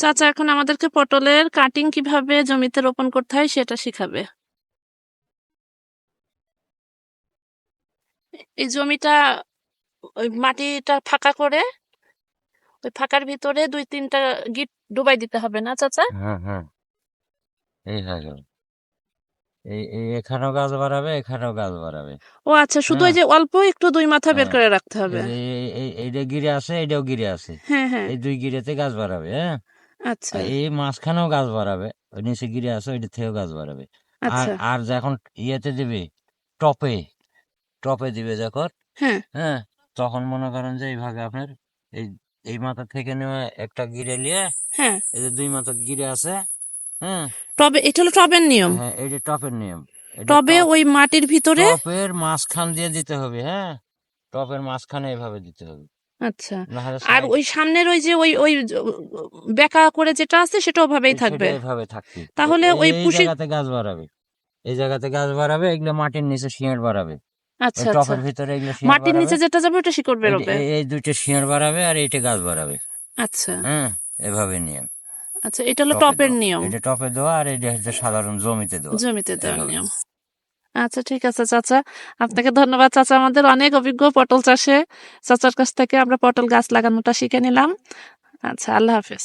চাচা, এখন আমাদেরকে পটলের কাটিং কীভাবে জমিতে রোপণ করতে হয় সেটা শিখাবে। এই জমিটা, ওই মাটিটা ফাঁকা করে, ওই ফাঁকার ভিতরে দুই তিনটা গিট ডুবাই দিতে হবে না, চাচা? হ্যাঁ হ্যাঁ। এই এই এখানেও গাছ বাড়াবে এখানেও গাছ বাড়াবে। ও আচ্ছা শুধু ওই যে অল্প একটু দুই মাথা বের হ্যাঁ। করে রাখতে হবে। এই এই- এই- এইটা গিরে আছে এইটাও গিরে আছে হ্যাঁ হ্যাঁ। এই দুই গিরেতে গাছ বাড়াবে হ্যাঁ। আচ্ছা। এই মাঝখানেও গাছ বাড়াবে ওই নিচে গিরে আছে ওইটা থেকেও গাছ বাড়াবে। আর আচ্ছা। আর যখন ইয়েতে দিবে টপে টপে দিবে যখন হ্যাঁ। হ্যাঁ তখন মনে করেন যে এইভাবে আপনার এই এই মাথা থেকে নেওয়া একটা গিরে নিয়ে হ্যাঁ। এই যে দুই মাথা গিরে আছে হ্যাঁ টবে এটা হলো টবের নিয়ম। হ্যাঁ এই যে টপের নিয়ম। টবে ওই মাটির ভিতরে টপের মাঝখান দিয়ে দিতে হবে হ্যাঁ? টপের মাঝখানে এভাবে দিতে হবে। আচ্ছা। আর ওই সামনের ওই যে ওই ওই বেঁকা করে যেটা আছে সেটা ওভাবেই থাকবে। এভাবে থাকবে। তাহলে ওই পুষি- জায়গাতে গাছ বাড়াবে। এই জায়গাতে গাছ বাড়াবে এগুলো মাটির নিচে শিঁড় বাড়াবে। আচ্ছা আচ্ছা টপের ভিতরে এগুলো মাটির নিচে যেটা যাবে ওটা শিকড় বেরোবে। এই- এই দুইটা শিঁড় বাড়াবে আর এইটা গাছ বাড়াবে। আচ্ছা। হ্যাঁ এভাবে নিয়ম। আচ্ছা এটা হলো টপে টপের নিয়ম। এটা টপে দেওয়া আর এটা হচ্ছে সাধারণ জমিতে দেওয়া জমিতে দেওয়ার নিয়ম। আচ্ছা ঠিক আছে চাচা। আপনাকে ধন্যবাদ চাচা। আমাদের অনেক অভিজ্ঞ পটল চাষে। চাচার কাছ থেকে আমরা পটল গাছ লাগানোটা শিখে নিলাম। আচ্ছা আল্লাহ হাফেজ।